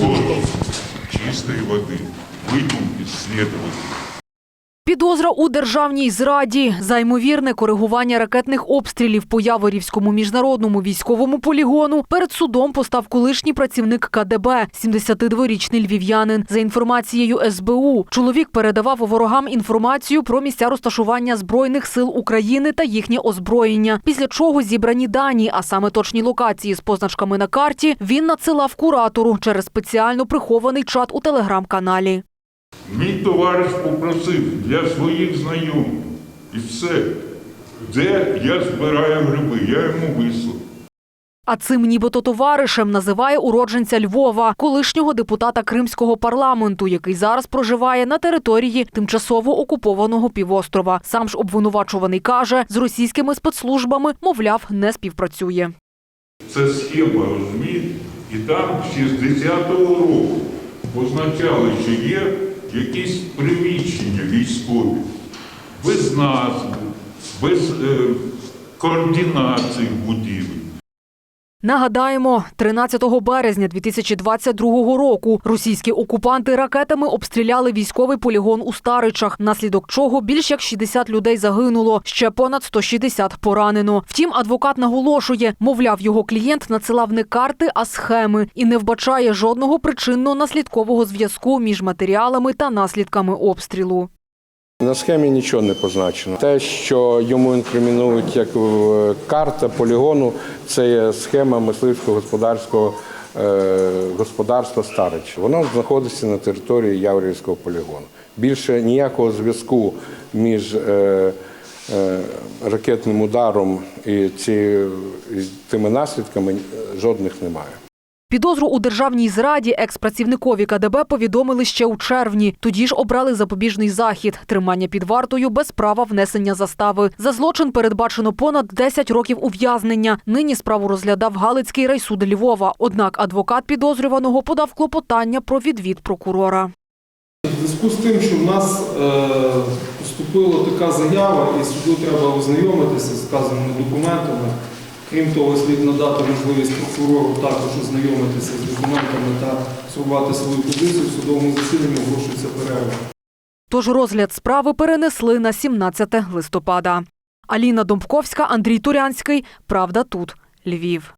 Боже, чистой воды. Выдумки следователя. Підозра у державній зраді за ймовірне коригування ракетних обстрілів по Яворівському міжнародному військовому полігону перед судом постав колишній працівник КДБ, 72-річний львів'янин. За інформацією СБУ, чоловік передавав ворогам інформацію про місця розташування збройних сил України та їхнє озброєння. Після чого зібрані дані, а саме точні локації з позначками на карті, він надсилав куратору через спеціально прихований чат у телеграм-каналі. Мій товариш попросив для своїх знайомих. І все. Де я збираю гриби, я йому вислав. А цим нібито товаришем називає уродженця Львова, колишнього депутата Кримського парламенту, який зараз проживає на території тимчасово окупованого півострова. Сам ж обвинувачуваний каже, з російськими спецслужбами, мовляв, не співпрацює. Це схема, розумієте? І там з 60-го року позначали, що є якісь приміщення військові, без назви, без е, координації будівель. Нагадаємо, 13 березня 2022 року російські окупанти ракетами обстріляли військовий полігон у Старичах, наслідок чого більш як 60 людей загинуло, ще понад 160 поранено. Втім, адвокат наголошує, мовляв, його клієнт надсилав не карти, а схеми і не вбачає жодного причинно-наслідкового зв'язку між матеріалами та наслідками обстрілу. На схемі нічого не позначено. Те, що йому інкримінують як е, карта полігону, це є схема мисливського господарського е, господарства Старич. Вона знаходиться на території Яврівського полігону. Більше ніякого зв'язку між е, ракетним ударом і тими наслідками жодних немає. Підозру у державній зраді експрацівникові КДБ повідомили ще у червні. Тоді ж обрали запобіжний захід – тримання під вартою без права внесення застави. За злочин передбачено понад 10 років ув'язнення. Нині справу розглядав Галицький райсуд Львова. Однак адвокат підозрюваного подав клопотання про відвід прокурора. В зв'язку з тим, що в нас е, поступила така заява, і суду треба ознайомитися з вказаними документами. Крім того, слід надати можливість прокурору також ознайомитися з документами та сформувати свою позицію. В судовому засіданні оголошується перерва. Тож розгляд справи перенесли на 17 листопада. Аліна Домбковська, Андрій Турянський. Правда тут. Львів.